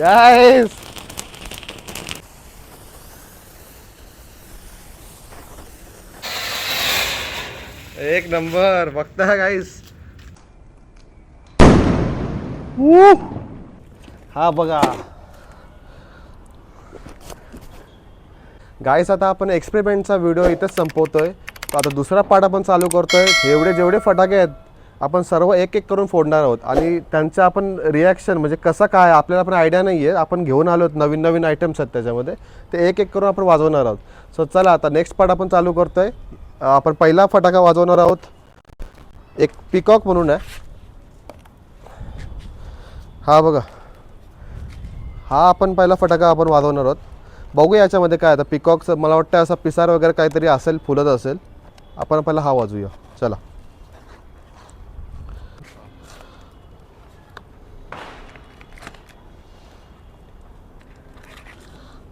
गाईस एक नंबर बघता गाईस हा बघा. गाईस आता आपण एक्सपेरिमेंटचा व्हिडिओ इथंच संपवतोय. आता दुसरा पार्ट आपण चालू करतोय. एवढे जेवढे फटाके आहेत आपण सर्व एक एक करून फोडणार आहोत. आणि त्यांचं आपण रिॲक्शन म्हणजे कसं काय आपल्याला पण आयडिया नाही आहे आपण घेऊन आलो आहोत नवीन नवीन आयटम्स आहेत त्याच्यामध्ये. ते एक एक करून आपण वाजवणार आहोत. सो चला आता नेक्स्ट पार्ट आपण चालू करतोय. आहे आपण पहिला फटाका वाजवणार आहोत. एक पिकॉक म्हणून आहे. हा बघा. हा आपण पहिला फटाका आपण वाजवणार आहोत. बघू याच्यामध्ये काय आता पिकॉकचं मला वाटतं असा पिसार वगैरे काहीतरी असेल फुलत असेल. आपण पहिला हा वाजवूया चला.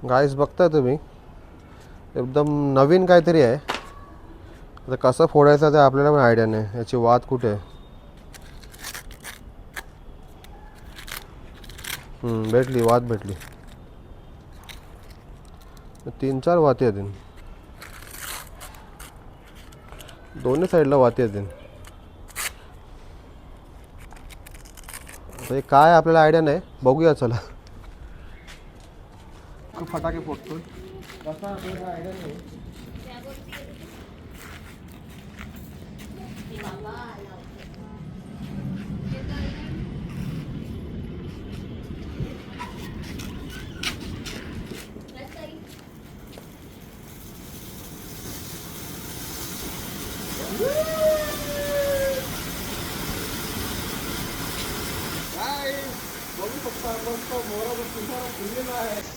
गाईस बघताय तुम्ही. एकदम नवीन काहीतरी आहे. आता कसं फोडायचं ते आपल्याला पण आयडिया नाही. याची वाद कुठे? आहे भेटली वाद भेटली. तीन चार वाती येतील दोन्ही साईडला वाती येतील हे काय आपल्याला आयडिया नाही. बघूया चला. फटाके फोडतोय. कसा आयडिया नाही. काय बघू आपण मोरा फुललेला आहे.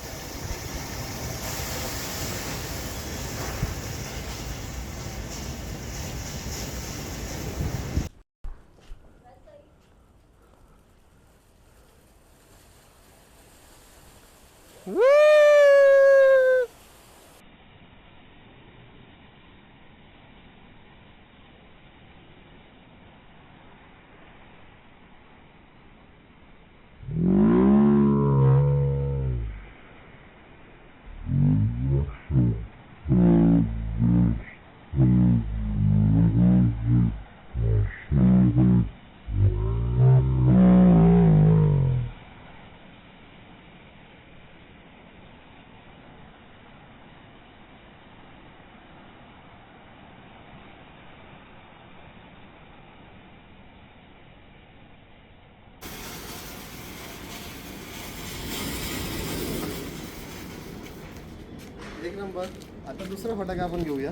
एक नंबर. आता दुसरा फटाका आपण घेऊया.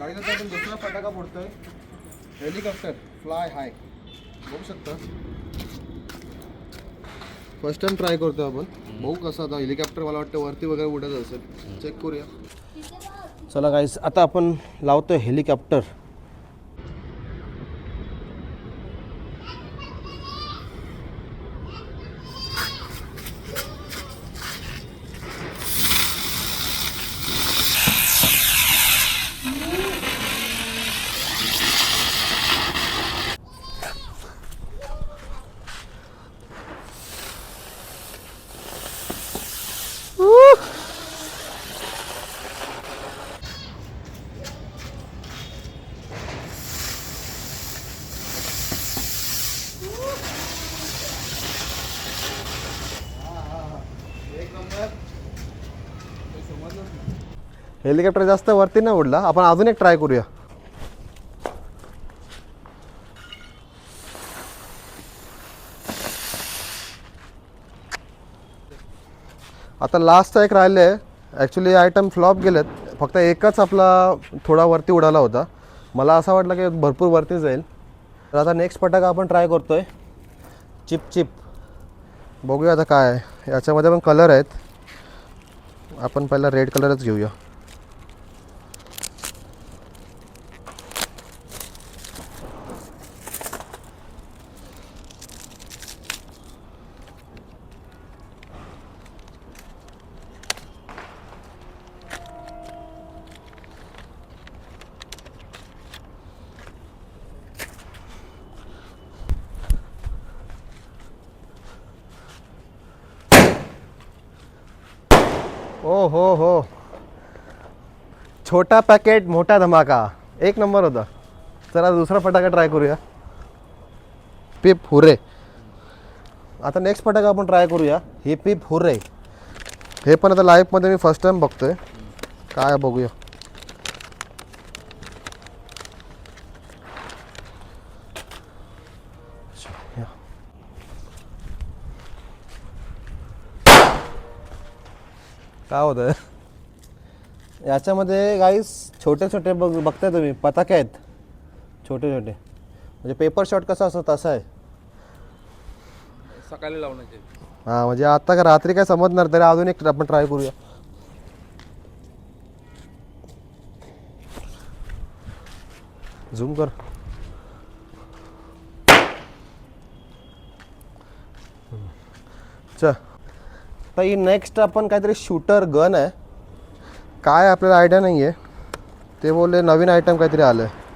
गाडीला आपण दुसरा फटाका फोडतोय. हेलिकॉप्टर फ्लाय हाय बघू शकता. फर्स्ट टाइम ट्राय करतो आपण. बघू कसं आता हेलिकॉप्टर मला वाटतं वरती वगैरे उडत असेल. चेक करूया. चला गाईस आता आपण लावतोय हेलिकॉप्टर हेलिकॉप्टर जास्त वरती नाही उडला. आपण अजून एक ट्राय करूया. आता लास्ट एक राहिले. ॲक्च्युली आयटम फ्लॉप गेलेत. फक्त एकच आपला थोडा वरती उडाला होता. मला असं वाटलं की भरपूर वरती जाईल. तर आता नेक्स्ट फटाका आपण ट्राय करतो आहे चिप चिप. बघूया आता काय आहे. याच्यामध्ये पण कलर आहेत. आपण पहिला रेड कलरच घेऊया. ओ हो हो. छोटा पॅकेट मोठा धमाका. एक नंबर होता. चला दुसरा फटाका ट्राय करूया. पिप हुरे आता नेक्स्ट फटाका आपण ट्राय करूया. हे पिप हुरे हे पण आता लाईफमध्ये मी फर्स्ट टाइम बघतोय. काय बघूया. काय होतं? याच्यामध्ये गाईस छोटे छोटे बघ बघताय तुम्ही पताके आहेत. छोटे छोटे. म्हणजे पेपर शॉट कसा असतो तसा आहे. सकाळी लावण्याचे हां म्हणजे आता का रात्री काय समजणार तरी अजून एक आपण ट्राय करूया. झूम कर. च तर ही नेक्स्ट आपण काहीतरी शूटर गन आहे. काय आपल्याला आयडिया नाही आहे ते बोलले नवीन आयटम काहीतरी आलं आहे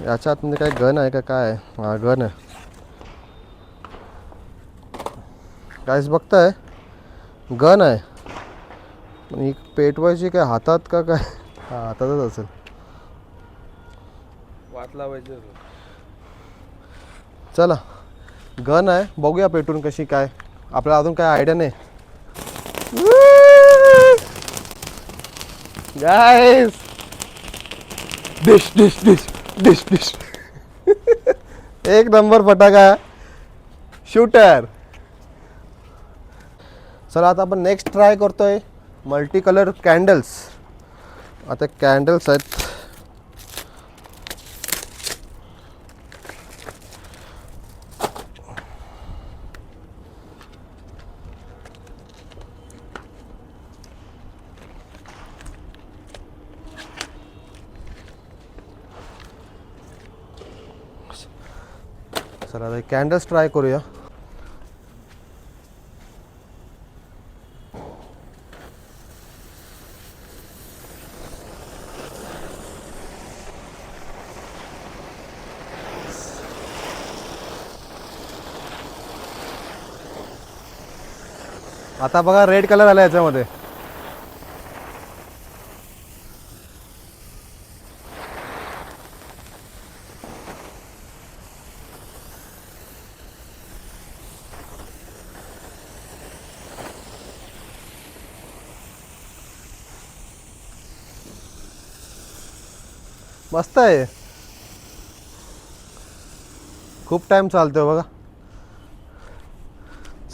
याच्या आतमध्ये काय गन आहे का काय? हा गन आहे. काहीच बघताय? गन आहे. पण ही पेटवायची काय हातात का काय? हा हातातच असेल. वाट लावायची. चला गन आहे बघूया पेटून कशी काय. आपल्याला अजून काय आयडिया नाही. Dish dish dish dish dish एक नंबर फटाका. शूटर चला आता आपण नेक्स्ट ट्राय करतोय. मल्टी कलर कॅन्डल्स आता कॅन्डल्स आहेत. तर आता कॅन्डल्स ट्राय करूया. आता बघा रेड कलर आला याच्यामध्ये. मस्त आहे. खूप टाईम चालतोय बघा.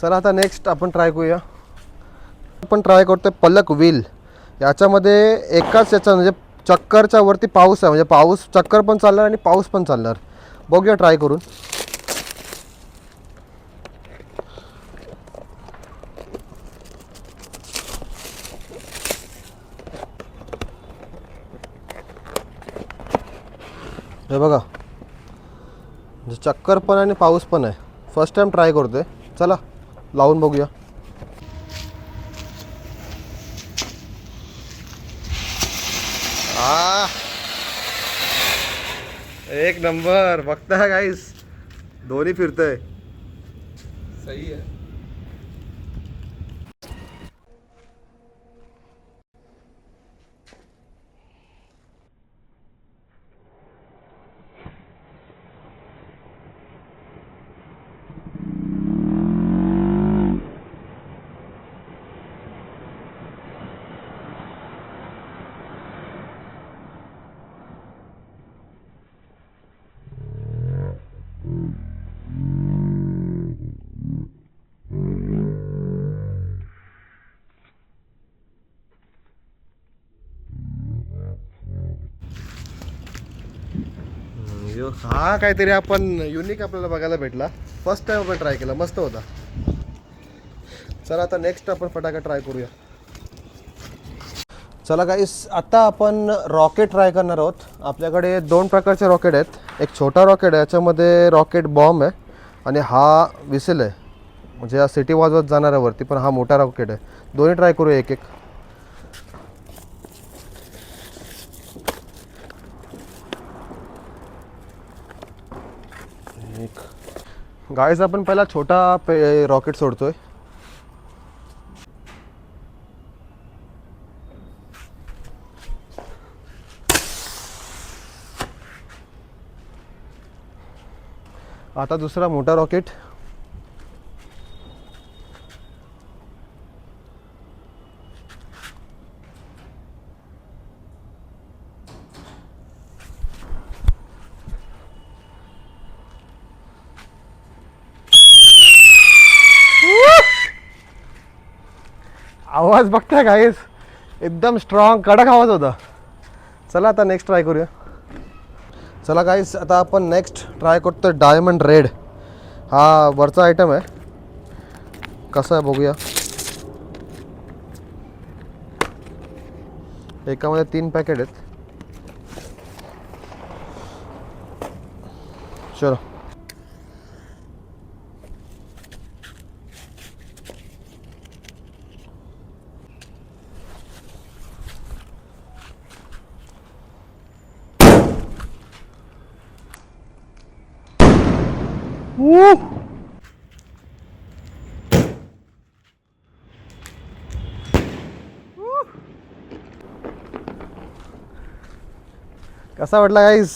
चला आता नेक्स्ट आपण ट्राय करूया. आपण ट्राय करतोय पलक व्हील याच्यामध्ये एकाच याचा म्हणजे चक्करच्या वरती पाऊस आहे. म्हणजे पाऊस चक्कर पण चालणार आणि पाऊस पण चालणार. बघूया ट्राय करून. हे बघा. म्हणजे चक्कर पण आणि पाऊस पण आहे. फर्स्ट टाइम ट्राय करतोय. चला लावून बघूया. आ. एक नंबर. बघता गाईस दोन्ही फिरतंय. सही आहे. हा काहीतरी आपण युनिक आपल्याला बघायला भेटला. फर्स्ट टाइम आपण ट्राय केला. मस्त होता. चला आता नेक्स्ट आपण फटाका ट्राय करूया. चला काही आता आपण रॉकेट ट्राय करणार आहोत. आपल्याकडे दोन प्रकारचे रॉकेट आहेत. एक छोटा रॉकेट आहे याच्यामध्ये रॉकेट बॉम्ब आहे आणि हा विसेल आहे. म्हणजे हा सिटी वाजवत जाणार आहे वरती पण हा मोठा रॉकेट आहे. दोन्ही ट्राय करूया एक एक गाईज आपण पहिला छोटा पे रॉकेट सोडतोय. आता दुसरा मोठा रॉकेट आवाज बघताय काहीच एकदम स्ट्रॉंग कडक आवाज होता. चला आता नेक्स्ट ट्राय करूया. चला काहीच आता आपण नेक्स्ट ट्राय करतो डायमंड रेड हा वरचा आयटम आहे. कसं आहे बघूया. एकामध्ये तीन पॅकेट आहेत. चलो. कसा वाटला गाईस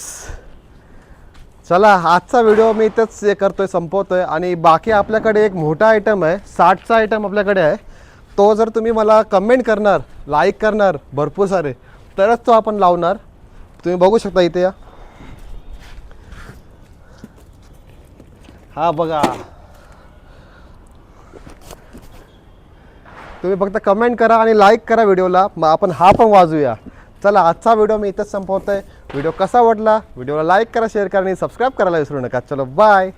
चला आजचा व्हिडिओ मी इथंच हे करतोय संपवतोय. आणि बाकी आपल्याकडे एक मोठा आयटम आहे साठचा आयटम आपल्याकडे आहे. तो जर तुम्ही मला कमेंट करणार लाईक करणार भरपूर सारे तरच तो आपण लावणार. तुम्ही बघू शकता इथे या. हा बघा. तुम्ही फक्त कमेंट करा आणि लाईक करा व्हिडिओला मग आपण हा पण वाजूया. चला आजचा व्हिडिओ मी इथंच संपवतो आहे व्हिडिओ कसा वाटला? व्हिडिओला लाईक करा शेअर करा आणि सबस्क्राईब करायला विसरू नका. चलो बाय